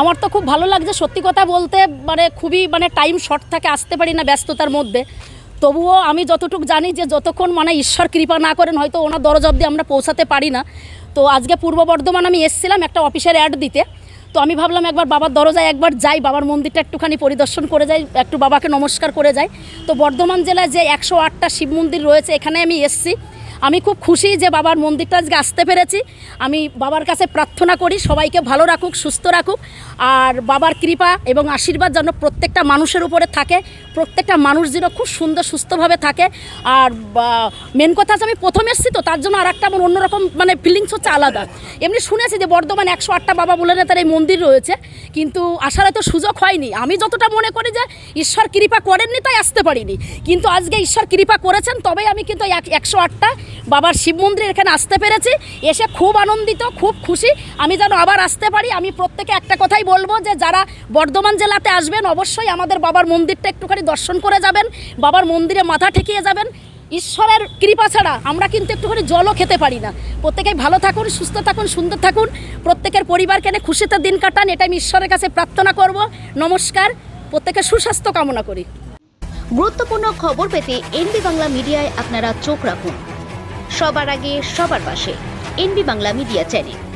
আমার তো খুব ভালো লাগছে, সত্যি কথা বলতে মানে খুবই মানে টাইম শর্ট থাকে, আসতে পারি না ব্যস্ততার মধ্যে। তবুও আমি যতটুকু জানি যে যতক্ষণ মানে ঈশ্বর কৃপা না করেন, হয়তো ওনার দরজ অব্দি আমরা পৌঁছাতে পারি না। তো আজকে পূর্ব বর্ধমান আমি এসেছিলাম একটা অফিসের অ্যাড দিতে। তো আমি ভাবলাম একবার বাবার দরজায় একবার যাই, বাবার মন্দিরটা একটুখানি পরিদর্শন করে যাই, একটু বাবাকে নমস্কার করে যাই। তো বর্ধমান জেলায় যে একশো আটটা শিব মন্দির রয়েছে, এখানে আমি এসেছি। আমি খুব খুশি যে বাবার মন্দিরটা আজকে আসতে পেরেছি। আমি বাবার কাছে প্রার্থনা করি, সবাইকে ভালো রাখুক, সুস্থ রাখুক। আর বাবার কৃপা এবং আশীর্বাদ যেন প্রত্যেকটা মানুষের উপরে থাকে, প্রত্যেকটা মানুষ যেন খুব সুন্দর, সুস্থভাবে থাকে। আর মেন কথা আছে আমি প্রথম এসেছি তো, তার জন্য আর একটা আমার অন্যরকম মানে ফিলিংস হচ্ছে আলাদা। এমনি শুনেছি যে বর্ধমান একশো আটটা বাবা বলে না তার এই মন্দির রয়েছে, কিন্তু আসার তো সুযোগ হয়নি। আমি যতটা মনে করি যে ঈশ্বর কৃপা করেননি, তাই আসতে পারিনি। কিন্তু আজকে ঈশ্বর কৃপা করেছেন, তবেই আমি কিন্তু এক- একশো আটটা বাবার শিব মন্দির এখানে আসতে পেরেছি। এসে খুব আনন্দিত, খুব খুশি। আমি যেন আবার আসতে পারি, আমি প্রত্যেকে একটা কথাই বলব যে যারা বর্ধমান জেলাতে আসবেন, অবশ্যই আমাদের বাবার মন্দিরটা একটুখানি দর্শন করে যাবেন। বাবার মন্দিরে মাথা ঠেকিয়ে যাবেন। ঈশ্বরের কৃপা ছাড়া আমরা কিন্তু একটুখানি জলও খেতে পারি না। প্রত্যেকেই ভালো থাকুন, সুস্থ থাকুন, সুন্দর থাকুন। প্রত্যেকের পরিবারকে নিয়ে খুশিতে দিন কাটান এটা আমি ঈশ্বরের কাছে প্রার্থনা করব। নমস্কার প্রত্যেকের সুস্বাস্থ্য কামনা করি। গুরুত্বপূর্ণ খবর পেতে এনবি বাংলা মিডিয়ায় আপনারা চোখ রাখুন। সবার আগে সবার পাশে। NB Bangla media channel.